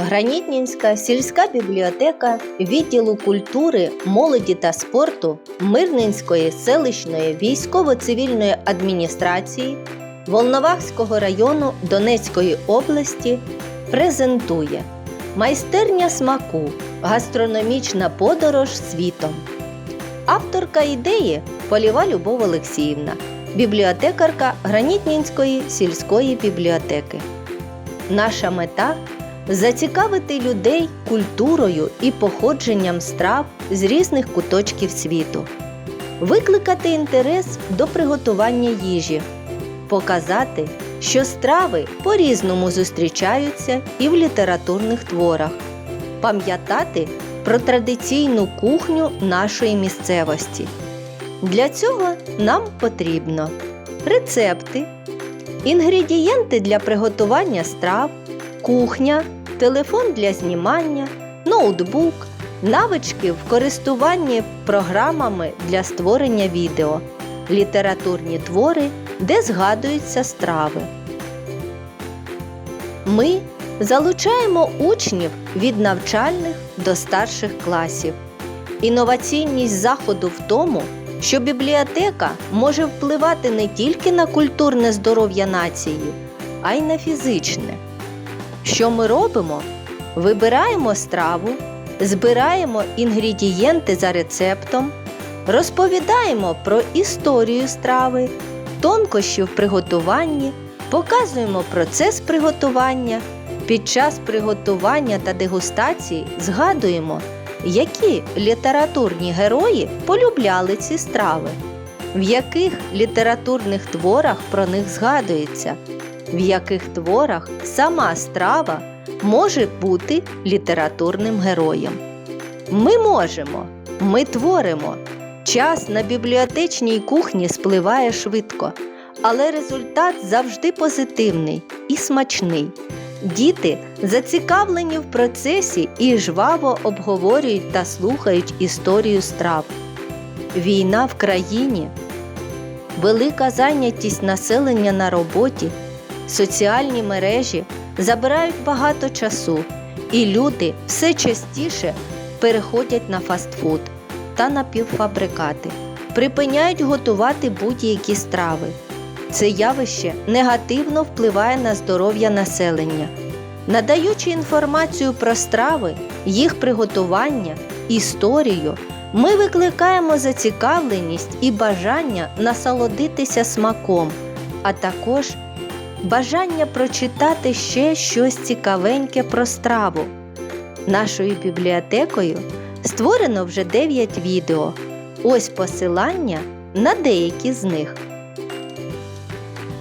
Гранітнінська сільська бібліотека відділу культури, молоді та спорту Мирненської селищної військово-цивільної адміністрації Волновахського району Донецької області презентує майстерня смаку, гастрономічна подорож світом. Авторка ідеї Поліва Любов Олексіївна, бібліотекарка Гранітнінської сільської бібліотеки. Наша мета зацікавити людей культурою і походженням страв з різних куточків світу, викликати інтерес до приготування їжі, показати, що страви по-різному зустрічаються і в літературних творах, пам'ятати про традиційну кухню нашої місцевості. Для цього нам потрібно рецепти, інгредієнти для приготування страв, кухня, телефон для знімання, ноутбук, навички в користуванні програмами для створення відео, літературні твори, де згадуються страви. Ми залучаємо учнів від навчальних до старших класів. Інноваційність заходу в тому, що бібліотека може впливати не тільки на культурне здоров'я нації, а й на фізичне. Що ми робимо? Вибираємо страву, збираємо інгредієнти за рецептом, розповідаємо про історію страви, тонкощі в приготуванні, показуємо процес приготування. Під час приготування та дегустації згадуємо, які літературні герої полюбляли ці страви, в яких літературних творах про них згадується, в яких творах сама страва може бути літературним героєм. Ми можемо, ми творимо. Час на бібліотечній кухні спливає швидко, але результат завжди позитивний і смачний. Діти зацікавлені в процесі і жваво обговорюють та слухають історію страв. Війна в країні, велика зайнятість населення на роботі, соціальні мережі забирають багато часу, і люди все частіше переходять на фастфуд та напівфабрикати, припиняють готувати будь-які страви. Це явище негативно впливає на здоров'я населення. Надаючи інформацію про страви, їх приготування, історію, ми викликаємо зацікавленість і бажання насолодитися смаком, а також бажання прочитати ще щось цікавеньке про страву. Нашою бібліотекою створено вже 9 відео. Ось посилання на деякі з них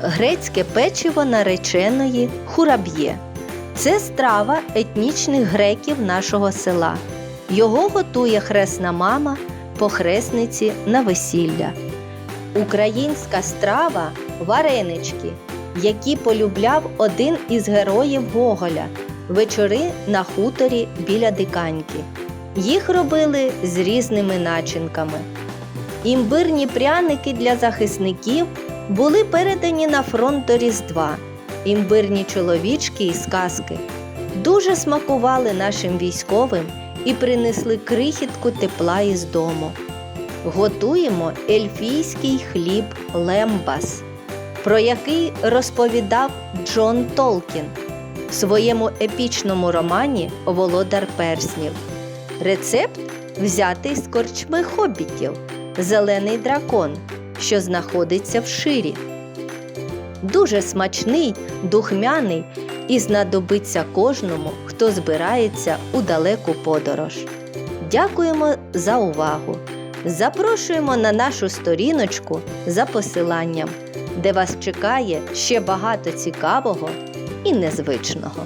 грецьке печиво нареченої хураб'є. Це страва етнічних греків нашого села. Його готує хресна мама похресниці на весілля. Українська страва варенички, які полюбляв один із героїв Гоголя вечори на хуторі біля диканьки. Їх робили з різними начинками. Імбирні пряники для захисників були передані на фронт Різдва. Імбирні чоловічки із казки дуже смакували нашим військовим і принесли крихітку тепла із дому. Готуємо ельфійський хліб лембас, про який розповідав Джон Толкін в своєму епічному романі Володар Перснів. Рецепт взятий з корчми хобітів Зелений дракон що знаходиться в ширі. Дуже смачний, духмяний і знадобиться кожному, хто збирається у далеку подорож. Дякуємо за увагу! Запрошуємо на нашу сторіночку за посиланням, де вас чекає ще багато цікавого і незвичного.